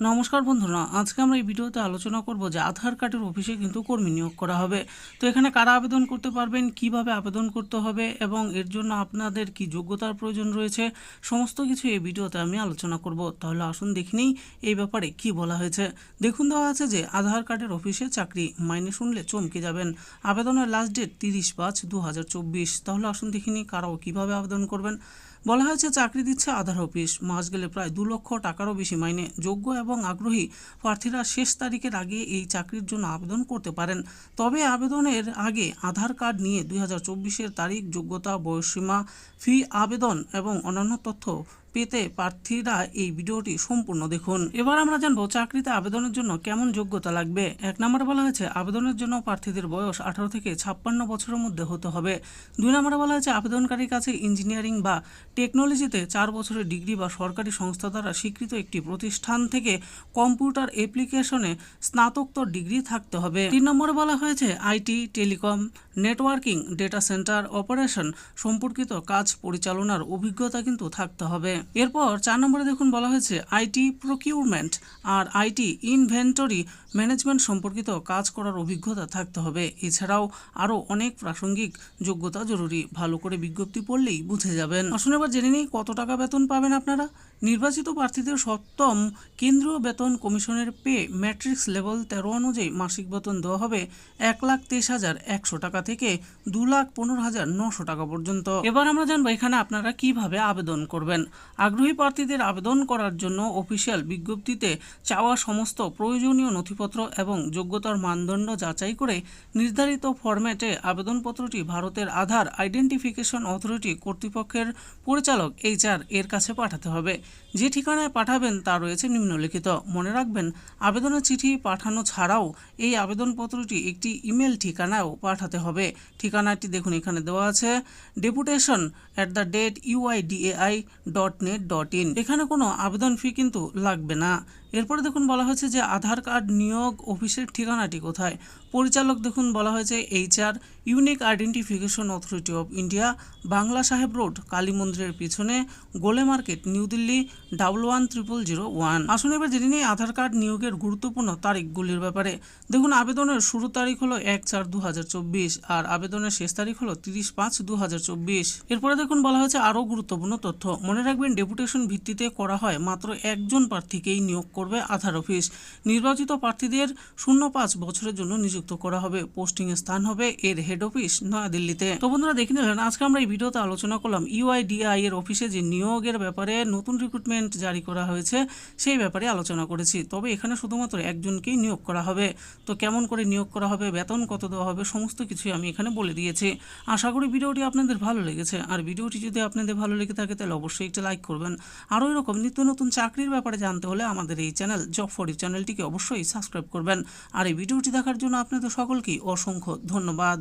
নমস্কার বন্ধুরা, আজকে আমরা এই ভিডিওতে আলোচনা করব যে আধার কার্ডের অফিসে কিন্তু কর্মী নিয়োগ করা হবে। তো এখানে কারা আবেদন করতে পারবেন, কীভাবে আবেদন করতে হবে এবং এর জন্য আপনাদের কি যোগ্যতার প্রয়োজন রয়েছে, সমস্ত কিছু এই ভিডিওতে আমি আলোচনা করব। তাহলে আসুন দেখে নিই এই ব্যাপারে কি বলা হয়েছে। দেখুন, দেওয়া আছে যে আধার কার্ডের অফিসে চাকরি মাইনে শুনলে চমকে যাবেন। আবেদনের লাস্ট ডেট তিরিশ পাঁচ দু তাহলে আসুন দেখে নিই কারাও কীভাবে আবেদন করবেন। বলা হয়েছে চাকরি দিচ্ছে আধার অফিস, মাস গেলে প্রায় দু লক্ষ টাকারও বেশি মাইনে। যোগ্য এবং আগ্রহী প্রার্থীরা শেষ তারিখের আগে এই চাকরির জন্য আবেদন করতে পারেন। তবে আবেদনের আগে আধার কার্ড নিয়ে দুই হাজার তারিখ, যোগ্যতা, বয়সসীমা, ফি, আবেদন এবং অন্যান্য তথ্য পেতে প্রার্থীরা এই ভিডিওটি সম্পূর্ণ দেখুন। এবার আমরা জানব চাকরিতে আবেদনের জন্য কেমন যোগ্যতা লাগবে। এক নম্বরে বলা হয়েছে, আবেদনের জন্য প্রার্থীদের বয়স আঠারো থেকে ছাপ্পান্ন বছরের মধ্যে হতে হবে। দুই নম্বরে বলা হয়েছে, আবেদনকারীর কাছে ইঞ্জিনিয়ারিং বা টেকনোলজিতে চার বছরের ডিগ্রি বা সরকারি সংস্থা দ্বারা স্বীকৃত একটি প্রতিষ্ঠান থেকে কম্পিউটার অ্যাপ্লিকেশনে স্নাতকোত্তর ডিগ্রি থাকতে হবে। তিন নম্বরে বলা হয়েছে, IT, telecom, networking, data centre, operation সম্পর্কিত কাজ পরিচালনার অভিজ্ঞতা কিন্তু থাকতে হবে। এরপর চার নম্বরে দেখুন বলা হয়েছে আইটি প্রকিউরমেন্ট আর আইটি ইনভেন্টরি ম্যানেজমেন্ট সম্পর্কিত কাজ করার অভিজ্ঞতা থাকতে হবে। এছাড়াও আরও অনেক প্রাসঙ্গিক যোগ্যতা জরুরি। ভালো করে বিজ্ঞপ্তি পড়লেই বুঝে যাবেন। আসুন এবার জেনে নিই কত টাকা বেতন পাবেন আপনারা। নির্বাচিত প্রার্থীদের সপ্তম কেন্দ্রীয় বেতন কমিশনের পে ম্যাট্রিক্স লেভেল তেরো অনুযায়ী মাসিক বেতন দেওয়া হবে এক লাখ তেইশ হাজার একশো টাকা থেকে দু লাখ পনেরো হাজার নশো টাকা পর্যন্ত। এবার আমরা জানব এখানে আপনারা কীভাবে আবেদন করবেন। আগ্রহী প্রার্থীদের আবেদন করার জন্য অফিসিয়াল বিজ্ঞপ্তিতে চাওয়া সমস্ত প্রয়োজনীয় নথিপত্র এবং যোগ্যতার মানদণ্ড যাচাই করে নির্ধারিত ফরম্যাটে আবেদনপত্রটি ভারতের আধার আইডেন্টিফিকেশন অথরিটি কর্তৃপক্ষের পরিচালক এইচআর এর কাছে পাঠাতে হবে। যে ঠিকানায় পাঠাবেন তা রয়েছে নিম্নলিখিত। মনে রাখবেন, আবেদনের চিঠি পাঠানো ছাড়াও এই আবেদনপত্রটি একটি ইমেল ঠিকানায়ও পাঠাতে হবে। ঠিকানাটি দেখুন, এখানে দেওয়া আছে deputation at the date UIDAI dot net dot in এখানে কোনো আবেদন ফি কিন্তু লাগবে না। এরপরে দেখুন বলা হয়েছে যে আধার কার্ড নিয়োগ অফিসের ঠিকানাটি কোথায়? পরিচালক দেখুন, বলা হয়েছে HR unique identification authority of India Bangla Sahib road Kali মন্দিরের পিছনে, Gole market, new Delhi. Double one triple zero one আসুন এবার জেনে নিই আধার কার্ড নিয়োগের গুরুত্বপূর্ণ তারিখগুলির ব্যাপারে। দেখুন, আবেদনের শুরু তারিখ হলো এক চার দু আর আবেদনের শেষ তারিখ হলো তিরিশ পাঁচ দু এরপরে দেখুন, বলা হয়েছে আরও গুরুত্বপূর্ণ তথ্য। মনে রাখবেন, ডেপুটেশন ভিত্তিতে করা হয় মাত্র একজন প্রার্থীকেই নিয়োগ করবে আধার অফিস। নির্বাচিত প্রার্থীদের শূন্য পাঁচ বছরের জন্য নিযুক্ত করা হবে। পোস্টিং স্থান হবে এর হেড অফিস নয়াদিল্লিতে। তো বন্ধুরা, দেখে নিলেন, আজকে আমরা এই ভিডিওতে আলোচনা করলাম ইউআইডিআই এর অফিসে যে নিয়োগের ব্যাপারে নতুন রিক্রুটমেন্ট জারি করা হয়েছে, সেই ব্যাপারে আলোচনা করেছি। তবে এখানে শুধুমাত্র একজনকেই নিয়োগ করা হবে। তো কেমন করে নিয়োগ করা হবে, বেতন কত দেওয়া হবে, সমস্ত কিছুই আমি এখানে বলে দিয়েছি। আশা করি ভিডিওটি আপনাদের ভালো লেগেছে। আর ভিডিওটি যদি আপনাদের ভালো লেগে থাকে, তাহলে অবশ্যই একটা লাইক করবেন। আরও এরকম নিত্য নতুন চাকরির ব্যাপারে জানতে হলে আমাদের এই চ্যানেল জব ফর চ্যানেলটিকে অবশ্যই সাবস্ক্রাইব করবেন। আর এই ভিডিওটি দেখার জন্য আপনাদের সকলকেই অসংখ্য ধন্যবাদ।